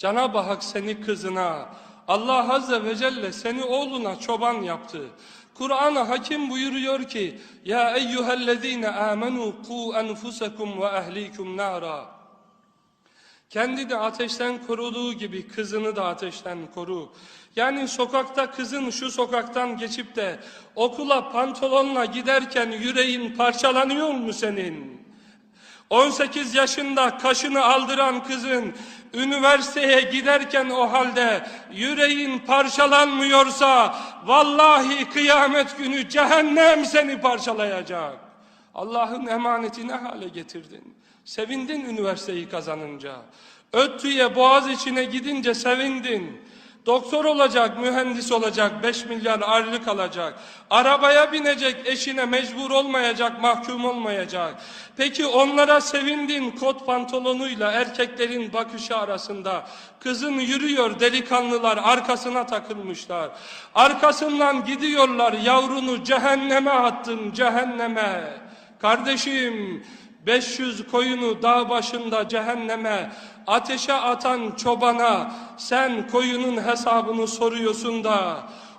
Cenab-ı Hak seni kızına, Allah Azze ve Celle seni oğluna çoban yaptı. Kur'an-ı Hakim buyuruyor ki, Ya eyyühellezine amenu ku enfusekum ve ehlikum nara. Kendini ateşten koruduğu gibi kızını da ateşten koru. Yani sokakta kızın şu sokaktan geçip de okula pantolonla giderken yüreğin parçalanıyor mu senin? 18 yaşında kaşını aldıran kızın üniversiteye giderken o halde yüreğin parçalanmıyorsa vallahi kıyamet günü cehennem seni parçalayacak. Allah'ın emaneti ne hale getirdin? Sevindin üniversiteyi kazanınca. Öttü'ye boğaz içine gidince sevindin. Doktor olacak, mühendis olacak, 5 milyar aylık alacak. Arabaya binecek, eşine mecbur olmayacak, mahkum olmayacak. Peki onlara sevindin kot pantolonuyla erkeklerin bakışı arasında. Kızın yürüyor, delikanlılar arkasına takılmışlar. Arkasından gidiyorlar, yavrunu cehenneme attın, cehenneme. Kardeşim, 500 koyunu dağ başında cehenneme ateşe atan çobana sen koyunun hesabını soruyorsun da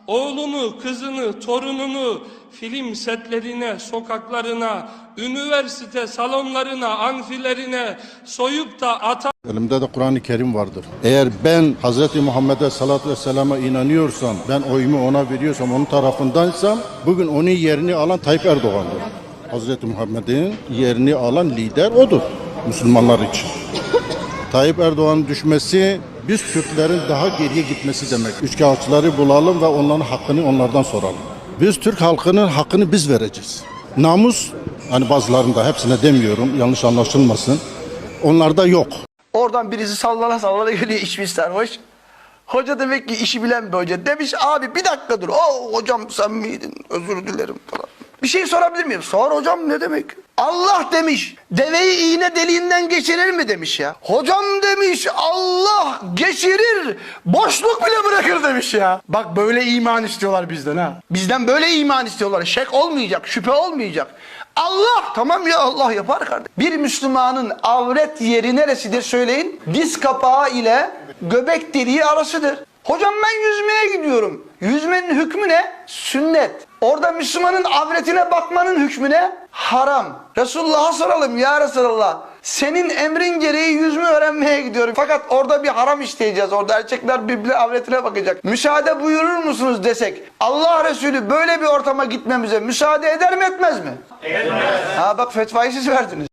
oğlunu, kızını, torununu film setlerine, sokaklarına, üniversite salonlarına, anfilerine soyup da atan Elimde de Kur'an-ı Kerim vardır. Eğer ben Hz. Muhammed'e salatu vesselama inanıyorsam, ben oyumu ona veriyorsam, onun tarafındaysam, bugün onun yerini alan Tayyip Erdoğan'dır. Hz. Muhammed'in yerini alan lider odur Müslümanlar için. Tayyip Erdoğan'ın düşmesi biz Türklerin daha geriye gitmesi demek. Üçkağıtçıları bulalım ve onların hakkını onlardan soralım. Biz Türk halkının hakkını biz vereceğiz. Namus, hani bazılarında hepsine demiyorum yanlış anlaşılmasın. Onlarda yok. Oradan birisi sallana sallana geliyor içmiş sarhoş. Hoca demek ki işi bilen bir hoca. Demiş abi bir dakika dur. Oo hocam sen miydin? Özür dilerim falan. Bir şey sorabilir miyim? Sor hocam ne demek? Allah demiş deveyi iğne deliğinden geçirir mi demiş ya. Hocam demiş Allah geçirir boşluk bile bırakır demiş ya. Bak böyle iman istiyorlar bizden ha. Bizden böyle iman istiyorlar. Şek olmayacak, şüphe olmayacak. Allah tamam ya Allah yapar kardeşim. Bir Müslümanın avret yeri neresidir söyleyin? Diz kapağı ile göbek deliği arasıdır. Hocam ben yüzmeye gidiyorum. Yüzmenin hükmü ne? Sünnet. Orada Müslümanın avretine bakmanın hükmü ne? Haram. Resulullah'a soralım ya Resulallah. Senin emrin gereği yüzme öğrenmeye gidiyorum. Fakat orada bir haram işleyeceğiz. Orada erkekler birbirine avretine bakacak. Müsaade buyurur musunuz desek. Allah Resulü böyle bir ortama gitmemize müsaade eder mi etmez mi? Etmez. Ha bak fetvayı siz verdiniz.